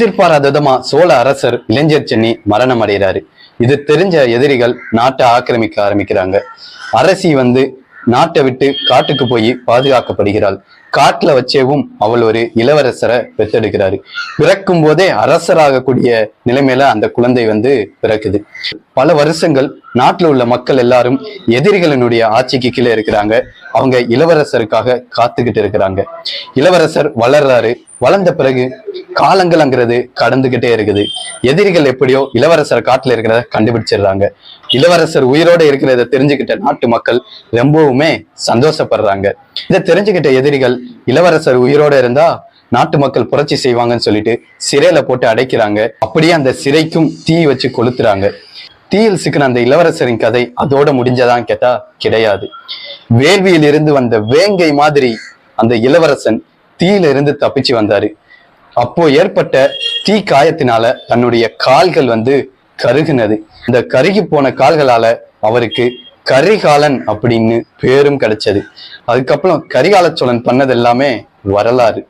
எதிர்பாராத விதமா சோழ அரசர் இளைஞர் சென்னி மரணம் அடைகிறாரு இது தெரிஞ்ச எதிரிகள் நாட்டை ஆக்கிரமிக்க ஆரம்பிக்கிறாங்க. அரசி வந்து நாட்டை விட்டு காட்டுக்கு போய் பாதுகாக்கப்படுகிறாள். காட்டுல வச்சேவும் அவள் ஒரு இளவரசரை பெத்தெடுக்கிறாரு பிறக்கும் போதே அரசராகக்கூடிய நிலைமையில அந்த குழந்தை வந்து பிறக்குது. பல வருஷங்கள் நாட்டுல உள்ள மக்கள் எல்லாரும் எதிரிகளினுடைய ஆட்சிக்கு கீழே இருக்கிறாங்க. அவங்க இளவரசருக்காக காத்துக்கிட்டு இருக்கிறாங்க. இளவரசர் வளர்றாரு. வளர்ந்த பிறகு காலங்கள்ங்கிறது கடந்துகிட்டே இருக்குது. எதிரிகள் எப்படியோ இளவரசர் காட்டுல இருக்கிறத கண்டுபிடிச்சிடுறாங்க. இளவரசர் உயிரோட இருக்கிறத தெரிஞ்சுக்கிட்ட நாட்டு மக்கள் ரொம்பவுமே சந்தோஷப்படுறாங்க. இதை தெரிஞ்சுக்கிட்ட எதிரிகள் இளவரசர் உயிரோட இருந்தா நாட்டு மக்கள் புரட்சி செய்வாங்கன்னு சொல்லிட்டு சிறையில போட்டு அடைக்கிறாங்க. அப்படியே அந்த சிறைக்கும் தீ வச்சு கொளுத்துறாங்க. தீயில் சிக்கின அந்த இளவரசரின் கதை அதோட முடிஞ்சதான் கேட்டா கிடையாது. வேள்வியில் இருந்து வந்த வேங்கை மாதிரி அந்த இளவரசன் தீயில இருந்து தப்பிச்சு வந்தாரு. அப்போ ஏற்பட்ட தீ காயத்தினால தன்னுடைய கால்கள் வந்து கருகுனது. இந்த கருகி போன கால்களால அவருக்கு கரிகாலன் அப்படின்னு பேரும் கிடைச்சது. அதுக்கப்புறம் கரிகால சோழன் பண்ணது எல்லாமே வரலாறு.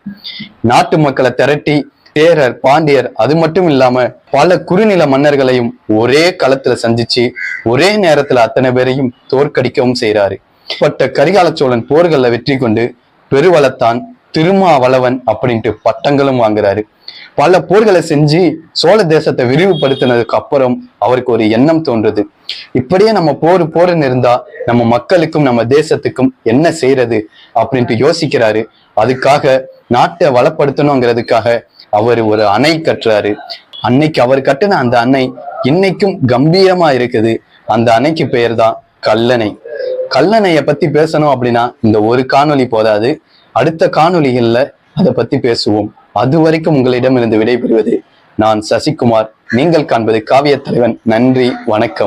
நாட்டு மக்களை திரட்டி சேரர் பாண்டியர் அது மட்டும் இல்லாம பல குறுநில மன்னர்களையும் ஒரே களத்துல சந்திச்சு ஒரே நேரத்துல அத்தனை பேரையும் தோற்கடிக்கவும் செய்யறாரு பட்ட கரிகால சோழன் போர்களில் வெற்றி கொண்டு பெருவளத்தான் திருமாவளவன் அப்படின்ட்டு பட்டங்களும் வாங்குறாரு. பல போர்களை செஞ்சு சோழ தேசத்தை விரிவுபடுத்தினதுக்கு அப்புறம் அவருக்கு ஒரு எண்ணம் தோன்றுது. இப்படியே நம்ம போர் போர்னு இருந்தா நம்ம மக்களுக்கும் நம்ம தேசத்துக்கும் என்ன செய்யறது அப்படின்ட்டு யோசிக்கிறாரு. அதுக்காக நாட்டை வளப்படுத்தணுங்கிறதுக்காக அவர் ஒரு அணை கட்டுறாரு. அன்னைக்கு அவர் கட்டின அந்த அணை இன்னைக்கும் கம்பீரமா இருக்குது. அந்த அணைக்கு பெயர் தான் கல்லணை. கல்லணையை பத்தி பேசணும் அப்படின்னா இந்த ஒரு காணொளி போதாது. அடுத்த காணொலிகள்ல அதை பத்தி பேசுவோம். அது வரைக்கும் உங்களிடமிருந்து விடைபெறுவது நான் சசிகுமார். நீங்கள் காண்பது காவிய தலைவன். நன்றி வணக்கம்.